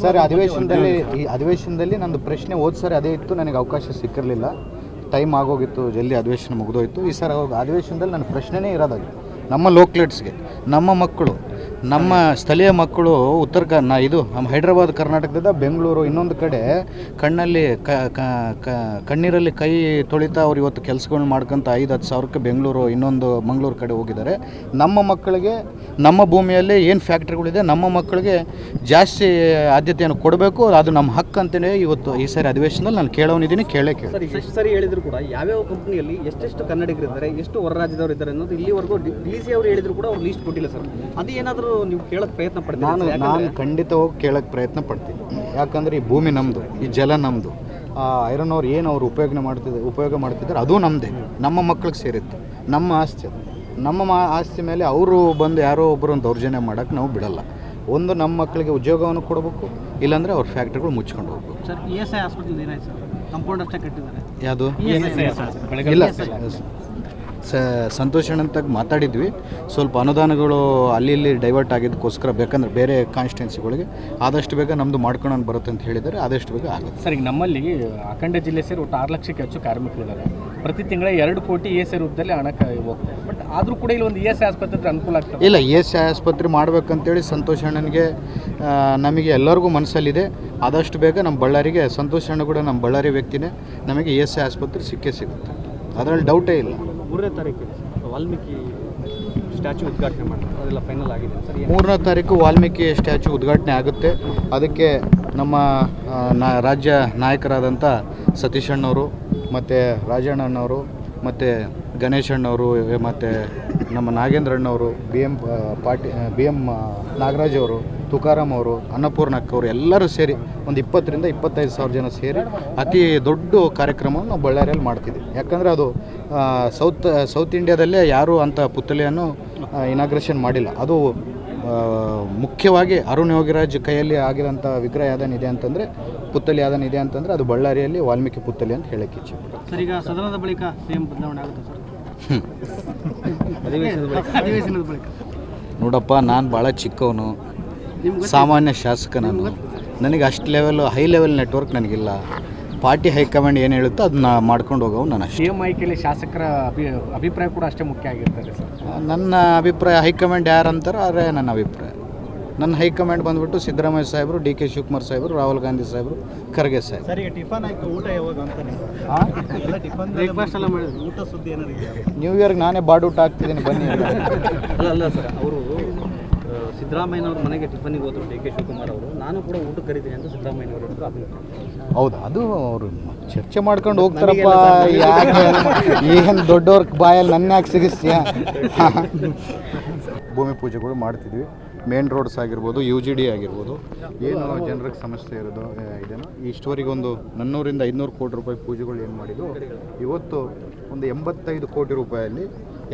Sir ಅಧಿವೇಶನದಲ್ಲಿ ಈ ಅಧಿವೇಶನದಲ್ಲಿ ನಂದು ಪ್ರಶ್ನೆ ಹೋದ ಸರಿ ಅದೇ ಇತ್ತು ನನಗೆ ಅವಕಾಶ ಸಿಕ್ಕಿರಲಿಲ್ಲ. ಟೈಮ್ ಆಗೋಗಿತ್ತು ಜಲ್ದಿ ಅಧಿವೇಶನ ಮುಗಿದೋಯ್ತು. ಈ ಸರ್ ಅಧಿವೇಶನದಲ್ಲಿ ನನ್ನ ಪ್ರಶ್ನೆನೇ ಇರೋದಾಗಿ ನಮ್ಮ ಲೋಕ್ಲೆಟ್ಸ್ಗೆ ನಮ್ಮ ಮಕ್ಕಳು ನಮ್ಮ ಸ್ಥಳೀಯ ಮಕ್ಕಳು ಉತ್ತರ ಕ ನಾ ಇದು ನಮ್ಮ ಹೈದ್ರಾಬಾದ್, ಕರ್ನಾಟಕದಿಂದ ಬೆಂಗಳೂರು ಇನ್ನೊಂದು ಕಡೆ ಕಣ್ಣಲ್ಲಿ ಕಣ್ಣೀರಲ್ಲಿ ಕೈ ತೊಳಿತಾ ಅವ್ರು ಇವತ್ತು ಕೆಲಸಗಳನ್ನ ಮಾಡ್ಕೊಂತ ಐದು, ಹತ್ತು ಸಾವಿರಕ್ಕೆ ಬೆಂಗಳೂರು ಇನ್ನೊಂದು ಮಂಗಳೂರು ಕಡೆ ಹೋಗಿದ್ದಾರೆ. ನಮ್ಮ ಮಕ್ಕಳಿಗೆ ನಮ್ಮ ಭೂಮಿಯಲ್ಲಿ ಏನು ಫ್ಯಾಕ್ಟ್ರಿಗಳಿದೆ, ನಮ್ಮ ಮಕ್ಕಳಿಗೆ ಜಾಸ್ತಿ ಆದ್ಯತೆಯನ್ನು ಕೊಡಬೇಕು, ಅದು ನಮ್ಮ ಹಕ್ಕು ಅಂತಲೇ ಇವತ್ತು ಈ ಸಾರಿ ಅಧಿವೇಶನದಲ್ಲಿ ನಾನು ಕೇಳೋನಿದ್ದೀನಿ, ಕೇಳೇ ಕೇಳಿ ಎಷ್ಟು ಸರಿ ಹೇಳಿದ್ರು ಕೂಡ ಯಾವ್ಯಾವ ಕಂಪ್ನಿಯಲ್ಲಿ ಎಷ್ಟೆಷ್ಟು ಕನ್ನಡಿಗರಿದ್ದಾರೆ, ಎಷ್ಟು ಹೊರ ರಾಜ್ಯದವರು ಇದ್ದಾರೆ ಅನ್ನೋದು ಇಲ್ಲಿವರೆಗೂ ಡಿ ಸಿ ಅವರು ಹೇಳಿದ್ರು ಕೂಡ ಅವ್ರು ಲೀಸ್ಟ್ ಕೊಟ್ಟಿಲ್ಲ ಸರ್. ಅದು ಏನಾದರೂ ನೀವು ಕೇಳಕ್ಕೆ ಪ್ರಯತ್ನ ನಾನು ಖಂಡಿತ ನಾನು ಖಂಡಿತ ಖಂಡಿತವಾಗಿ ಕೇಳೋಕ್ಕೆ ಪ್ರಯತ್ನ ಪಡ್ತೀನಿ. ಯಾಕಂದ್ರೆ ಈ ಭೂಮಿ ನಮ್ಮದು ಈ ಜಲ ನಮ್ಮದು ಐರನ್ ಅವ್ರು ಏನು ಅವ್ರು ಉಪಯೋಗ ಮಾಡ್ತಿದ್ದಾರೆ ಉಪಯೋಗ ಮಾಡ್ತಿದ್ದಾರೆ ಅದು ನಮ್ಮದೇ ನಮ್ಮ ಮಕ್ಳಿಗೆ ಸೇರಿತ್ತು. ನಮ್ಮ ಆಸ್ತಿ ಅದು. ನಮ್ಮ ಮಾ ಆಸ್ತಿ ಮೇಲೆ ಅವರು ಬಂದು ಯಾರೋ ಒಬ್ಬರು ದೌರ್ಜನ್ಯ ಮಾಡೋಕ್ಕೆ ನಾವು ಬಿಡಲ್ಲ. ಒಂದು ನಮ್ಮ ಮಕ್ಕಳಿಗೆ ಉದ್ಯೋಗವನ್ನು ಕೊಡಬೇಕು ಇಲ್ಲಾಂದರೆ ಅವ್ರ ಫ್ಯಾಕ್ಟ್ರಿಗಳು ಮುಚ್ಕೊಂಡು ಹೋಗ್ಬೇಕು. Sir E S I hospital ಏನಾಯ್ತು ಸರ್? ಕಂಪೌಂಡ್ ಅಷ್ಟೇ ಕಟ್ಟಿದ್ದಾರೆ. ಯಾವುದು? ಇಲ್ಲ. ಸಂತೋಷ್ ಅಣ್ಣಂತಾಗ ಮಾತಾಡಿದ್ವಿ. ಸ್ವಲ್ಪ ಅನುದಾನಗಳು ಅಲ್ಲಿ ಇಲ್ಲಿ ಡೈವರ್ಟ್ ಆಗಿದ್ದಕ್ಕೋಸ್ಕರ ಬೇಕಂದ್ರೆ ಬೇರೆ ಕಾನ್ಸ್ಟಿಟ್ಯೂನ್ಸಿಗಳಿಗೆ ಆದಷ್ಟು ಬೇಗ ನಮ್ಮದು ಮಾಡ್ಕೊಂಡು ಬರುತ್ತೆ ಅಂತ ಹೇಳಿದರೆ ಆದಷ್ಟು ಬೇಗ ಆಗುತ್ತೆ. ಸರ್ ಈಗ ನಮ್ಮಲ್ಲಿ ಅಖಂಡ ಜಿಲ್ಲೆ ಸೇರಿ ಒಟ್ಟು ಆರು ಲಕ್ಷಕ್ಕೆ ಹೆಚ್ಚು ಕಾರ್ಮಿಕರಿದ್ದಾರೆ ಪ್ರತಿ ತಿಂಗಳ ಎರಡು ಕೋಟಿ ಇ ಎಸ್ ಐ ರೂಪದಲ್ಲಿ ಹಣ ಹೋಗ್ತದೆ. ಬಟ್ ಆದರೂ ಕೂಡ ಇಲ್ಲಿ ಒಂದು ಇ ಎಸ್ ಐ ಆಸ್ಪತ್ರೆ ಅನುಕೂಲ ಆಗ್ತದೆ. ಇಲ್ಲ ಇ ಎಸ್ ಐ ಆಸ್ಪತ್ರೆ ಮಾಡ್ಬೇಕಂತೇಳಿ ಸಂತೋಷ್ ಅಣ್ಣನಿಗೆ ನಮಗೆ ಎಲ್ಲರಿಗೂ ಮನಸ್ಸಲ್ಲಿದೆ. ಆದಷ್ಟು ಬೇಗ ನಮ್ಮ ಬಳ್ಳಾರಿಗೆ ಸಂತೋಷ್ ಅಣ್ಣ ಕೂಡ ನಮ್ಮ ಬಳ್ಳಾರಿ ವ್ಯಕ್ತಿನೇ ನಮಗೆ ಇ ಎಸ್ ಐ ಆಸ್ಪತ್ರೆ ಸಿಕ್ಕೇ ಸಿಗುತ್ತೆ. ಅದರಲ್ಲಿ ಡೌಟೇ ಇಲ್ಲ. ಮೂರನೇ ತಾರೀಕು ವಾಲ್ಮೀಕಿ ಸ್ಟ್ಯಾಚು ಉದ್ಘಾಟನೆ ಮಾಡ್ತಾರೆ. ಅದೆಲ್ಲ ಫೈನಲ್ ಆಗಿದೆ. ಸರ್ ಮೂರನೇ ತಾರೀಕು ವಾಲ್ಮೀಕಿ ಸ್ಟ್ಯಾಚು ಉದ್ಘಾಟನೆ ಆಗುತ್ತೆ. ಅದಕ್ಕೆ ನಮ್ಮ ರಾಜ್ಯ ನಾಯಕರಾದಂಥ ಸತೀಶ್ ಅಣ್ಣವರು ಮತ್ತು ರಾಜಣ್ಣನವರು, ಮತ್ತು ಗಣೇಶ್ ಅಣ್ಣವರು ಮತ್ತು ನಮ್ಮ ನಾಗೇಂದ್ರ ಅಣ್ಣವರು ಬಿ ಎಂ ಪಾಟಿ ಬಿ ಎಂ ನಾಗರಾಜ್ ಅವರು ತುಕಾರಾಮ್ ಅವರು ಅನ್ನಪೂರ್ಣಕ್ಕ ಅವರು ಎಲ್ಲರೂ ಸೇರಿ ಒಂದು ಇಪ್ಪತ್ತರಿಂದ ಇಪ್ಪತ್ತೈದು ಸಾವಿರ ಜನ ಸೇರಿ ಅತಿ ದೊಡ್ಡ ಕಾರ್ಯಕ್ರಮವನ್ನು ನಾವು ಬಳ್ಳಾರಿಯಲ್ಲಿ ಮಾಡ್ತಿದ್ವಿ. ಯಾಕಂದರೆ ಅದು ಸೌತ್ ಸೌತ್ ಇಂಡಿಯಾದಲ್ಲೇ ಯಾರೂ ಅಂಥ ಪುತ್ಥಳಿಯನ್ನು ಇನಾಗ್ರೇಷನ್ ಮಾಡಿಲ್ಲ. ಅದು ಮುಖ್ಯವಾಗಿ ಅರುಣ್ ಯೋಗಿರಾಜ್ ಕೈಯಲ್ಲಿ ಆಗಿರೋಂಥ ವಿಗ್ರಹ ಯಾವ್ದನಿದೆ ಅಂತಂದರೆ ಪುತ್ತಳಿ ಇದೆ ಅಂತಂದರೆ ಅದು ಬಳ್ಳಾರಿಯಲ್ಲಿ ವಾಲ್ಮೀಕಿ ಪುತ್ತಲಿ ಅಂತ ಹೇಳಕ್ಕೆ ಇಚ್ಛೆ ಸರ್ ಈಗ ಸದನದ ಬಳಿಕ ಸಿಎಂ ಬದಲಾವಣೆ ಆಗುತ್ತೆ ಸರ್? ಅಧಿವೇಶನದ ಬಳಿಕ. ನೋಡಪ್ಪ ನಾನು ಭಾಳ ಚಿಕ್ಕವನು. ಸಾಮಾನ್ಯ ಶಾಸಕ ನಾನು. ನನಗೆ ಅಷ್ಟು ಲೆವೆಲ್ ಹೈ ಲೆವೆಲ್ ನೆಟ್ವರ್ಕ್ ನನಗಿಲ್ಲ. ಪಾರ್ಟಿ ಹೈಕಮಾಂಡ್ ಏನು ಹೇಳುತ್ತೋ ಅದನ್ನ ಮಾಡ್ಕೊಂಡು ಹೋಗವು ನಾನು ಅಷ್ಟೇ. ಸಿ ಎಂ ಆಯ್ಕೆಯಲ್ಲಿ ಶಾಸಕರ ಅಭಿ ಅಭಿಪ್ರಾಯ ಕೂಡ ಅಷ್ಟೇ ಮುಖ್ಯ ಆಗಿರ್ತದೆ ಸರ್. ನನ್ನ ಅಭಿಪ್ರಾಯ ಹೈಕಮಾಂಡ್ ಯಾರು ಅಂತಾರೋ ಅವರೇ ನನ್ನ ಅಭಿಪ್ರಾಯ. ನನ್ನ ಹೈಕಮಾಂಡ್ ಬಂದ್ಬಿಟ್ಟು ಸಿದ್ದರಾಮಯ್ಯ ಸಾಹೇಬರು ಡಿ ಕೆ ಶಿವಕುಮಾರ್ ಸಾಹೇಬರು ರಾಹುಲ್ ಗಾಂಧಿ ಸಾಹೇಬರು ಖರ್ಗೆ ಸಾಹೇಬ್ ಸರಿ ಟಿಫನ್ ಆಯ್ತು ಊಟ ಯಾವಾಗ ಅಂತ ನೀವು ಎಲ್ಲ ಟಿಫನ್ ಬ್ರೇಕ್ಫಾಸ್ಟ್ ಎಲ್ಲ ಊಟ ಸುದ್ದಿ ಏನಾರು ಇದೆಯಾ? ನ್ಯೂ ಇಯರ್ಗೆ ನಾನೇ ಬಾಡೂಟ ಹಾಕ್ತಿದ್ದೀನಿ ಬನ್ನಿ ಅಲ್ಲ ಅಲ್ಲ ಸರ್ ಅವರು ಸಿದ್ದರಾಮಯ್ಯನವ್ರ ಮನೆಗೆ ಟಿಫನಿಗೆ ಹೋದರು ಡಿ ಕೆ ಶಿವಕುಮಾರ್ ಅವರು ನಾನು ಕೂಡ ಊಟ ಕರೀತೀನಿ ಅಂತ ಸಿದ್ದರಾಮಯ್ಯನವರು ಹೌದು? ಅದು ಅವರು ಚರ್ಚೆ ಮಾಡ್ಕೊಂಡು ಹೋಗ್ತಾರಪ್ಪ ಯಾಕೆ ಏನು ದೊಡ್ಡವ್ರ ಬಾಯಲ್ಲಿ ನನ್ನ ಯಾಕೆ ಸಿಗಿಸ್ತೀಯ? ಭೂಮಿ ಪೂಜೆಗಳು ಮಾಡ್ತಿದ್ವಿ. ಮೇನ್ ರೋಡ್ಸ್ ಆಗಿರ್ಬೋದು ಯು ಜಿ ಡಿ ಆಗಿರ್ಬೋದು. ಏನು ಜನರಿಗೆ ಸಮಸ್ಯೆ ಇರೋದು ಆ, ಇದೇನೋ? ಇಷ್ಟವರೆಗೆ ಒಂದು ನನ್ನೂರಿಂದ ಐನೂರು ಕೋಟಿ ರೂಪಾಯಿ ಪೂಜೆಗಳು ಏನು ಮಾಡಿದ್ದು ಇವತ್ತು ಒಂದು ಎಂಬತ್ತೈದು ಕೋಟಿ ರೂಪಾಯಲ್ಲಿ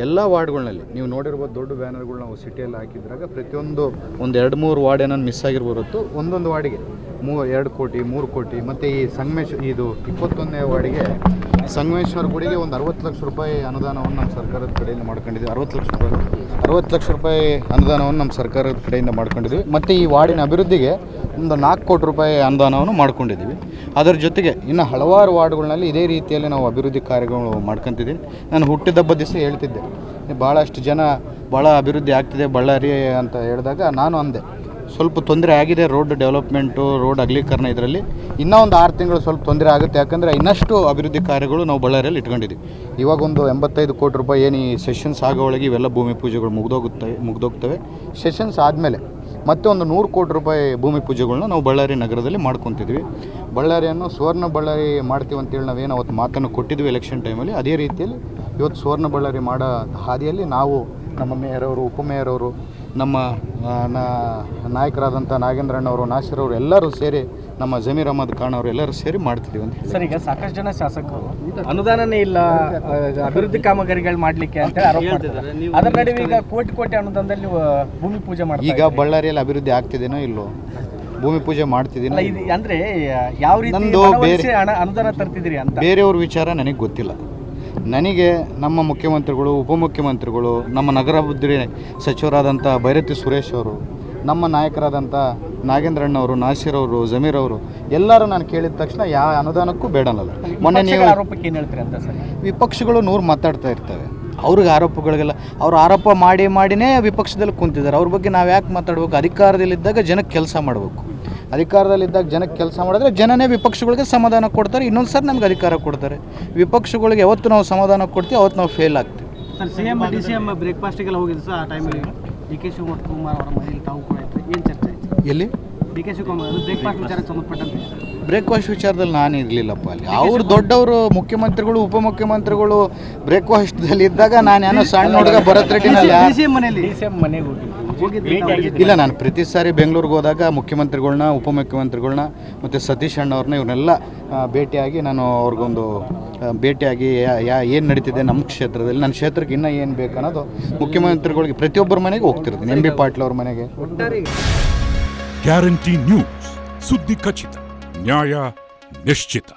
ಎಲ್ಲ ವಾರ್ಡ್ಗಳಲ್ಲಿ. ನೀವು ನೋಡಿರ್ಬೋದು ದೊಡ್ಡ ಬ್ಯಾನರ್ಗಳು ನಾವು ಸಿಟಿಯಲ್ಲಿ ಹಾಕಿದ್ರಾಗ ಪ್ರತಿಯೊಂದು ಒಂದು ಎರಡು ಮೂರು ವಾರ್ಡ್ ಏನೋ ಮಿಸ್ ಆಗಿರ್ಬೋದು ಒಂದೊಂದು ವಾರ್ಡಿಗೆ. ಮೂ ಎರಡು ಕೋಟಿ, ಮೂರು ಕೋಟಿ, ಮತ್ತು ಈ ಸಂಗಮೇಶ್ ಇದು ಇಪ್ಪತ್ತೊಂದನೇ ವಾರ್ಡಿಗೆ ಸಂಗಮೇಶ್ವರ ಗುಡಿಗೆ ಒಂದು ಅರವತ್ತು ಲಕ್ಷ ರೂಪಾಯಿ ಅನುದಾನವನ್ನು ನಮ್ಮ ಸರ್ಕಾರದ ಕಡೆಯಿಂದ ಮಾಡ್ಕೊಂಡಿದ್ವಿ. ಅರವತ್ತು ಲಕ್ಷ ರೂಪಾಯಿ ಅರವತ್ತು ಲಕ್ಷ ರೂಪಾಯಿ ಅನುದಾನವನ್ನು ನಮ್ಮ ಸರ್ಕಾರದ ಕಡೆಯಿಂದ ಮಾಡ್ಕೊಂಡಿದ್ವಿ. ಮತ್ತು ಈ ವಾರ್ಡಿನ ಅಭಿವೃದ್ಧಿಗೆ ಒಂದು ನಾಲ್ಕು ಕೋಟಿ ರೂಪಾಯಿ ಅನುದಾನವನ್ನು ಮಾಡ್ಕೊಂಡಿದ್ದೀವಿ. ಅದರ ಜೊತೆಗೆ ಇನ್ನು ಹಲವಾರು ವಾರ್ಡ್ಗಳಲ್ಲಿ ಇದೇ ರೀತಿಯಲ್ಲಿ ನಾವು ಅಭಿವೃದ್ಧಿ ಕಾರ್ಯಗಳು ಮಾಡ್ಕೊತಿದ್ದೀವಿ. ನಾನು ಹುಟ್ಟಿದಬ್ಬ ದಿವಸ ಹೇಳ್ತಿದ್ದೆ. ಭಾಳಷ್ಟು ಜನ ಭಾಳ ಅಭಿವೃದ್ಧಿ ಆಗ್ತಿದೆ, ಬಳ್ಳಾರಿ ಅಂತ ಹೇಳಿದಾಗ ನಾನು ಅಂದೆ, ಸ್ವಲ್ಪ ತೊಂದರೆ ಆಗಿದೆ, ರೋಡ್ ಡೆವಲಪ್ಮೆಂಟು, ರೋಡ್ ಅಗಲೀಕರಣ ಇದರಲ್ಲಿ. ಇನ್ನೂ ಒಂದು ಆರು ತಿಂಗಳು ಸ್ವಲ್ಪ ತೊಂದರೆ ಆಗುತ್ತೆ. ಯಾಕಂದರೆ ಇನ್ನಷ್ಟು ಅಭಿವೃದ್ಧಿ ಕಾರ್ಯಗಳು ನಾವು ಬಳ್ಳಾರಿಯಲ್ಲಿ ಇಟ್ಕೊಂಡಿದ್ದೀವಿ. ಇವಾಗ ಒಂದು ಎಂಬತ್ತೈದು ಕೋಟಿ ರೂಪಾಯಿ ಏನು ಈ ಸೆಷನ್ಸ್ ಆಗೋ ಒಳಗೆ ಇವೆಲ್ಲ ಭೂಮಿ ಪೂಜೆಗಳು ಮುಗ್ದೋಗುತ್ತವೆ ಮುಗ್ದೋಗ್ತವೆ. ಸೆಷನ್ಸ್ ಆದಮೇಲೆ ಮತ್ತೆ ಒಂದು ನೂರು ಕೋಟಿ ರೂಪಾಯಿ ಭೂಮಿ ಪೂಜೆಗಳನ್ನ ನಾವು ಬಳ್ಳಾರಿ ನಗರದಲ್ಲಿ ಮಾಡ್ಕೊತಿದ್ವಿ. ಬಳ್ಳಾರಿಯನ್ನು ಸುವರ್ಣ ಬಳ್ಳಾರಿ ಮಾಡ್ತೀವಿ ಅಂತೇಳಿ ನಾವೇನು ಅವತ್ತು ಮಾತನ್ನು ಕೊಟ್ಟಿದ್ವಿ ಎಲೆಕ್ಷನ್ ಟೈಮಲ್ಲಿ ಅದೇ ರೀತಿಯಲ್ಲಿ ಇವತ್ತು ಸುವರ್ಣ ಬಳ್ಳಾರಿ ಮಾಡೋ ಹಾದಿಯಲ್ಲಿ ನಾವು ನಮ್ಮ ಮೇಯರ್ ಅವರು ಉಪಮೇಯರ್ ಅವರು, ನಮ್ಮ ನಾಯಕರಾದಂಥ ನಾಗೇಂದ್ರಣ್ಣವರು ಅವರು ಎಲ್ಲರೂ ಸೇರಿ ನಮ್ಮ ಜಮೀರ್ ಅಹಮದ್ ಖಾನ್ ಅವರು ಎಲ್ಲರೂ ಸೇರಿ ಮಾಡ್ತಿದ್ದೀವಿ ಅಂತ ಹೇಳಿ. ಸರ್ ಈಗ ಸಾಕಷ್ಟು ಜನ ಶಾಸಕರು ಅನುದಾನನೇ ಇಲ್ಲ ಅಭಿವೃದ್ಧಿ ಕಾಮಗಾರಿಗಳು ಮಾಡ್ಲಿಕ್ಕೆ ಅಂತ ಆರೋಪ ಮಾಡ್ತಿದ್ದಾರೆ. ಅದರ ನಡುವೆ ಈಗ ಕೋಟಿ ಕೋಟಿ ಅನುದಾನದಲ್ಲಿ ಭೂಮಿ ಪೂಜೆ ಮಾಡ್ತಾರೆ ಈಗ ಬಳ್ಳಾರಿಯಲ್ಲಿ ಅಭಿವೃದ್ಧಿ ಆಗ್ತಿದೇನೋ ಇಲ್ಲೋ? ಭೂಮಿ ಪೂಜೆ ಮಾಡ್ತಿದ್ದೀನಿ ಅಂದ್ರೆ ಯಾವ ರೀತಿ ಅನುದಾನ ತರ್ತಿದ್ರಿ ಅಂತ? ಬೇರೆಯವ್ರ ವಿಚಾರ ನನಗೆ ಗೊತ್ತಿಲ್ಲ. ನನಗೆ ನಮ್ಮ ಮುಖ್ಯಮಂತ್ರಿಗಳು ಉಪಮುಖ್ಯಮಂತ್ರಿಗಳು ನಮ್ಮ ನಗರಾಭಿವೃದ್ಧಿ ಸಚಿವರಾದಂಥ ಭೈರತಿ ಸುರೇಶ್ ಅವರು ನಮ್ಮ ನಾಯಕರಾದಂಥ ನಾಗೇಂದ್ರಣ್ಣವರು ನಾಸಿರ್ ಅವರು ಜಮೀರ್ ಅವರು ಎಲ್ಲರೂ ನಾನು ಕೇಳಿದ ತಕ್ಷಣ ಯಾವ ಅನುದಾನಕ್ಕೂ ಬೇಡನಲ್ಲ ಮೊನ್ನೆ ನೀವು ಆರೋಪಕ್ಕೆ ಏನು ಹೇಳ್ತೀರಿ ಅಂತ ಸರ್? ವಿಪಕ್ಷಗಳು ನೂರು ಮಾತಾಡ್ತಾ ಇರ್ತವೆ. ಅವ್ರಿಗೆ ಆರೋಪಗಳಿಗೆಲ್ಲ ಅವ್ರು ಆರೋಪ ಮಾಡಿ ಮಾಡಿನೇ ವಿಪಕ್ಷದಲ್ಲಿ ಕುಂತಿದ್ದಾರೆ. ಅವ್ರ ಬಗ್ಗೆ ನಾವು ಯಾಕೆ ಮಾತಾಡ್ಬೇಕು? ಅಧಿಕಾರದಲ್ಲಿದ್ದಾಗ ಜನಕ್ಕೆ ಕೆಲಸ ಮಾಡಬೇಕು. ಅಧಿಕಾರದಲ್ಲಿದ್ದಾಗ ಜನಕ್ಕೆ ಕೆಲಸ ಮಾಡಿದ್ರೆ ಜನನೇ ವಿಪಕ್ಷಗಳಿಗೆ ಸಮಾಧಾನ ಕೊಡ್ತಾರೆ. ಇನ್ನೊಂದು ಸರಿ ನಮ್ಗೆ ಅಧಿಕಾರ ಕೊಡ್ತಾರೆ. ವಿಪಕ್ಷಗಳಿಗೆ ಯಾವತ್ತು ನಾವು ಸಮಾಧಾನ ಕೊಡ್ತೀವಿ ಅವತ್ತು ನಾವು ಫೇಲ್ ಆಗ್ತೀವಿ. Sir C M D C M ಬ್ರೇಕ್ಫಾಸ್ಟಿಗೆಲ್ಲ ಹೋಗಿದ್ದು ಸರ್ ಆ ಟೈಮಲ್ಲಿ ಡಿ ಕೆ ಶಿವಕುಮಾರ್ ಅವರ ಮನೆಯಲ್ಲಿ ತಾವು ಕೂಡ ಏನು ಚರ್ಚೆ ಆಯಿತು ಎಲ್ಲಿ ಡಿ ಕೆ ಶಿವಕುಮಾರ್ ಅವರು ಬ್ರೇಕ್ಫಾಸ್ಟ್ ವಿಚಾರಕ್ಕೆ ಸಂಬಂಧಪಟ್ಟಂತೆ ಬ್ರೇಕ್ಫಾಸ್ಟ್ ವಿಚಾರದಲ್ಲಿ ನಾನು ಇರಲಿಲ್ಲಪ್ಪ ಅಲ್ಲಿ. ಅವ್ರು ದೊಡ್ಡವರು ಮುಖ್ಯಮಂತ್ರಿಗಳು ಉಪಮುಖ್ಯಮಂತ್ರಿಗಳು ಬ್ರೇಕ್ಫಾಸ್ಟ್ದಲ್ಲಿ ಇದ್ದಾಗ ನಾನು ಏನೋ ಸಣ್ಣ ಹುಡುಗ ಭರತ್ ರೆಡ್ಡಿನಲ್ಲಿ ಡಿ ಸಿ ಎಂ ಮನೆಯಲ್ಲಿ ಡಿ ಮನೆಗೆ ಹೋಗಿ ಇಲ್ಲ ನಾನು ಪ್ರತಿ ಸಾರಿ ಬೆಂಗಳೂರಿಗೆ ಹೋದಾಗ ಮುಖ್ಯಮಂತ್ರಿಗಳ್ನ ಉಪಮುಖ್ಯಮಂತ್ರಿಗಳ್ನ ಮತ್ತು ಸತೀಶ್ ಅಣ್ಣವ್ರನ್ನ ಇವ್ರನ್ನೆಲ್ಲ ಭೇಟಿಯಾಗಿ ನಾನು ಅವ್ರಿಗೊಂದು ಭೇಟಿಯಾಗಿ ಯಾ ಏನು ನಡೀತಿದೆ ನಮ್ಮ ಕ್ಷೇತ್ರದಲ್ಲಿ ನನ್ನ ಕ್ಷೇತ್ರಕ್ಕೆ ಇನ್ನೂ ಏನು ಬೇಕು ಅನ್ನೋದು ಮುಖ್ಯಮಂತ್ರಿಗಳಿಗೆ ಪ್ರತಿಯೊಬ್ಬರ ಮನೆಗೆ ಹೋಗ್ತಿರ್ತೀನಿ ಎಂ ಬಿ ಪಾಟೀಲ್ ಅವ್ರ ಮನೆಗೆ. ಒಟ್ಟಾರೆ ಗ್ಯಾರಂಟಿ ನ್ಯೂಸ್ ಸುದ್ದಿ ಖಚಿತ. Няя Нешчита.